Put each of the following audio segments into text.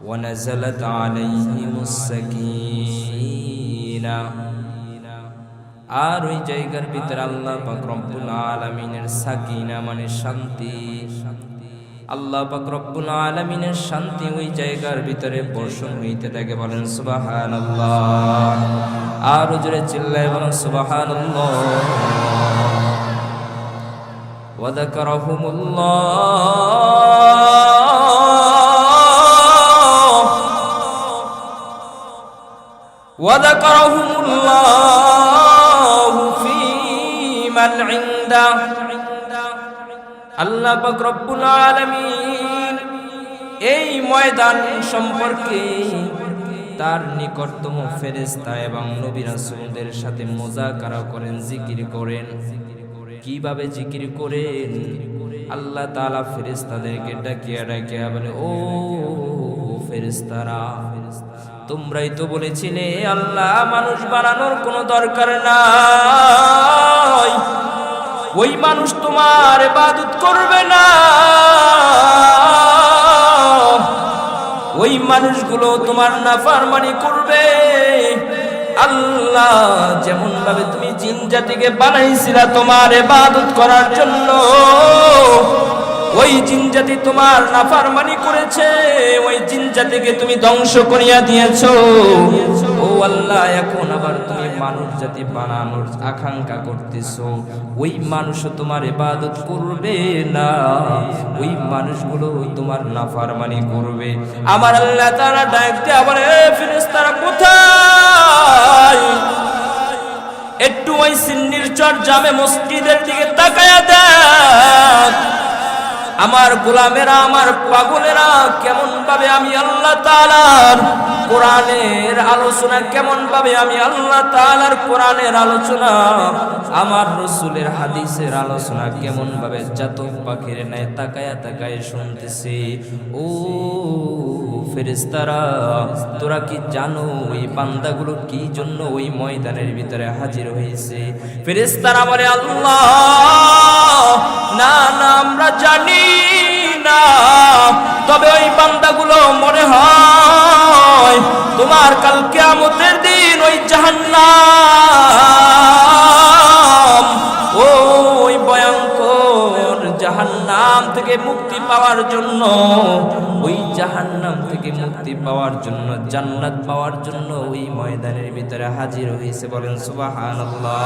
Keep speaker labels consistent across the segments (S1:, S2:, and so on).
S1: ونزلت عليهم السكينة আর ওই জায়গার ভিতরে আল্লাহ পাক রব্বুল আলামিনের সাকিনা মানে শান্তি আল্লাহ পাক রব্বুল আলামিনের শান্তি ওই জায়গার ভিতরে বর্ষণ হইতে থাকে বলেন সুবহানাল্লাহ আর জোরে চিল্লায় বলেন সুবহানাল্লাহ وذكرهم الله وذكرهم الله في من عنده আল্লাহ পাক রব্বুল আলামিন এই ময়দান সম্পর্কে তার নিকটতম ফেরেশতা এবং নবী রাসূলদের সাথে মোজাকারা করেন জিকির করেন কিভাবে জিকির করেন আল্লাহ তাআলা ফেরেশতাদেরকে ডাকিয়া ডাকিয়া বলে ও ফেরেশতারা। তোমরাই তো বলেছিলে, আল্লাহ মানুষ বানানোর কোনো দরকার নাই। ওই মানুষ তোমার ইবাদত করবে না। ওই মানুষগুলো তোমার নাফরমানি করবে। আল্লাহ যেমন ভাবে তুমি জিন জাতিকে বানাইছিলা তোমার ইবাদত করার জন্য ওই জিন জাতি তোমার নাফরমানি করেছে, ওই জিন জাতিকে তুমি ধ্বংস করিয়া দিয়েছ। ও আল্লাহ, এখন আবার তুমি মানুষ জাতি বানানোর আকাঙ্ক্ষা করতেছ। ওই মানুষও তোমার ইবাদত করবে না, ওই মানুষগুলো তোমার নাফরমানি করবে। আমার আল্লাহ তারা ডাক আবার বলে ফেরেশতারা, কোথায়? একটু ওই সিন্নির চর জামে মসজিদের দিকে তাকায়া দেখ। আমার গোলামেরা, আমার পাগলেরা কেমন ভাবে আমি আল্লাহ তালার কোরআনের আলোচনা, কেমন ভাবে আমি আল্লাহ তালার কোরআনের আলোচনা, আমার রসুলের হাদিসের আলোচনা কেমন ভাবে জাতক পাখির ন্যায় তাকায়া তাকায় শুনতেছি। ও ফেরেস্তারা তোরা কি জানো ওই বান্দাগুলো কি জন্য ওই ময়দানের ভিতরে হাজির হয়েছে? ফেরেস্তারা বলে, আল্লাহ! বান্দাগুলো মনে হয়, তোমার কালকে আমতের দিন ওই জাহান্নাম, ওই ভয়ঙ্কর জাহান্নাম থেকে মুক্তি পাওয়ার জন্য, ওই জাহান্নাম থেকে মুক্তি পাওয়ার জন্য, জান্নাত পাওয়ার জন্য ওই ময়দানের ভিতরে হাজির হয়েছে বলেন সুবহানাল্লাহ।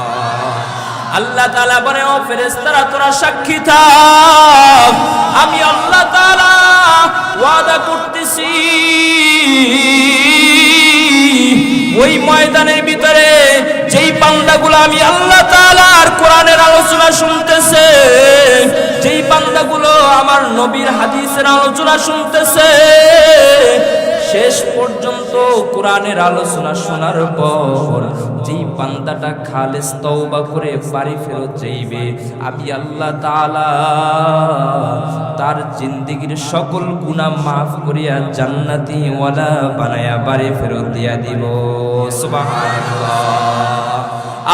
S1: আল্লাহ তাআলা বলে, ও ফেরেশতারা, তোরা সাক্ষী থাক আমি আল্লাহ তাআলা ওয়াদা করতেছি। ওই ময়দানের ভিতরে যেই বান্দাগুলো আমি আল্লাহ তাআলার কোরআনের আলোচনা শুনতেছে, যেই বান্দাগুলো আমার নবীর হাদিসের আলোচনা শুনতেছে শেষ পর্যন্ত কোরআনের আলোচনা শোনার পর যেই বান্দাটা খালেস তওবা করে বাড়ি ফেরত যাইবে, আমি আল্লাহ তাআলা তার জিন্দিগির সকল গুনাহ মাফ করিয়া জান্নাতি ওয়ালা বানায়া বাড়ি ফেরত দিয়া দিব।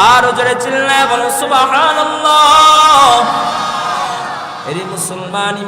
S1: আর জোরে চিল্লায় বলো সুবহানাল্লাহ। এরি মুসলমান